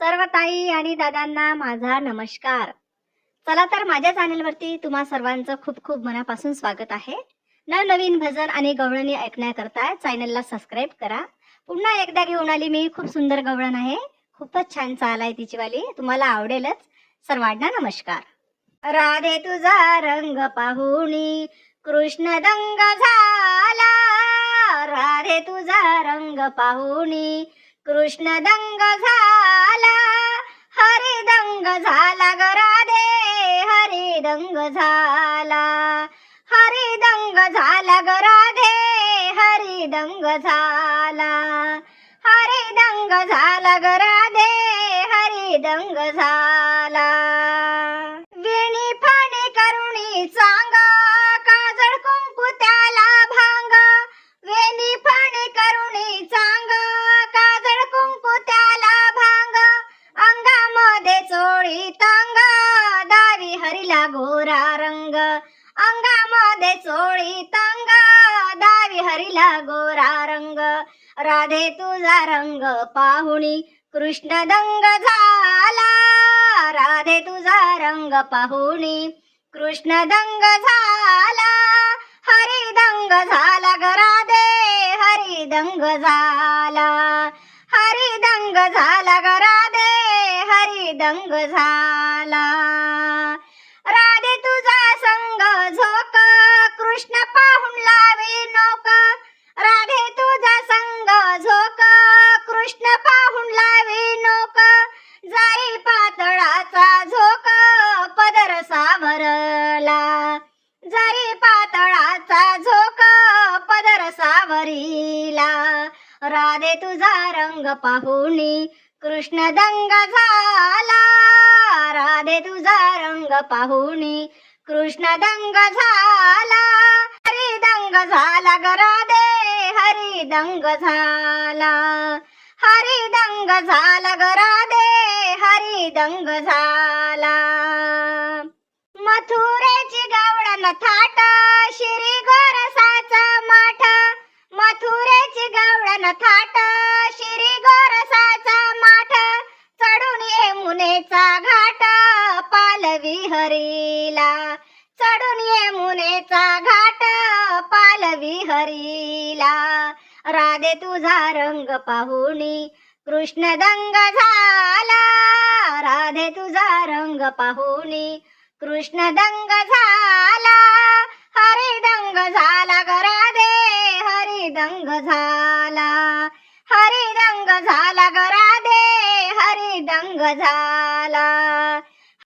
सर्व ताई आणि दादांना माझा नमस्कार. चला तर माझ्या चॅनलवरती तुम्हा सर्वांचं खूप खूप मनापासून स्वागत आहे. नवनवीन भजन आणि गवळणी ऐकण्याकरता चॅनलला सबस्क्राईब करा. पुन्हा एकदा घेऊन आली मी खूप सुंदर गवळण आहे. खूपच छान चाल आहे तिचीवाली तुम्हाला आवडेलच. सर्वांना नमस्कार. राधे तुझा रंग पाहुणी कृष्ण दंग झाला. राधे तुझा रंग पाहुणी कृष्ण दंग झाला हरी दंग झाला ग राधे हरी दंग झाला. हरी दंग झाला ग राधे हरी दंग झाला. हरी दंग झाला ग राधे हरी दंग झाला. मध्ये चोळी तांगा दावी हरिला गोरा रंग. अंगामध्ये चोळी तांगा दावी हरिला गोरा रंग. राधे तुझा रंग पाहुणी कृष्ण दंग झाला. राधे तुझा रंग पाहुणी कृष्ण दंग झाला. हरी दंग झाला ग राधे हरी दंग झाला. हरी दंग झाला ग झाला. राधे तुझा संग झोक कृष्ण पाहून लावी नोक. राधे तुझा संग झोक कृष्ण पाहून लावी नोक. जाई पातळाचा झोक पदरसा भरला जरी पातळाचा झोक पदरसा सावरीला. राधे तुझा रंग पाहुणी कृष्ण दंग झाला. राधे तुझा रंग पाहुणी. कृष्ण दंग झाला. हरी दंग झाला ग राधे. हरी दंग झाला. हरी दंग झाला ग राधे. हरी दंग झाला. मथुरेची गावडन थाट शिरी गोरसाचा माठ. मथुरेची न थाट मुनेचा घाट पालवी हरीला. चढून ये मुनेचा घाट पालवी हरीला. राधे तुझा रंग पाहुणी कृष्ण दंग झाला. राधे तुझा रंग पाहुणी कृष्ण दंग झाला. झाला.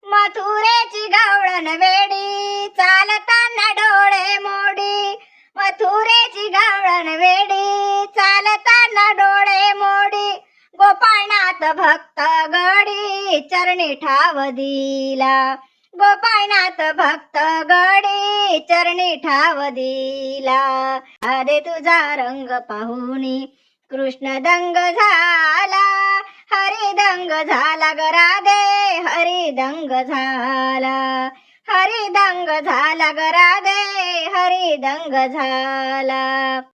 मथुरेची गवळण वेडी चालताना डोळे मोडी. मथुरेची गवळण वेडी चालताना डोळे मोडी. गोपाळनाथ भक्त गडी चरणी ठाव दिला. गोपाळनाथ भक्त गडी चरणी ठाव दिला. अरे तुझा रंग पाहुणी कृष्ण दंग झाला. हरी दंग झाला ग राधे हरी दंग झाला. हरी दंग झाला ग राधे हरी दंग झाला.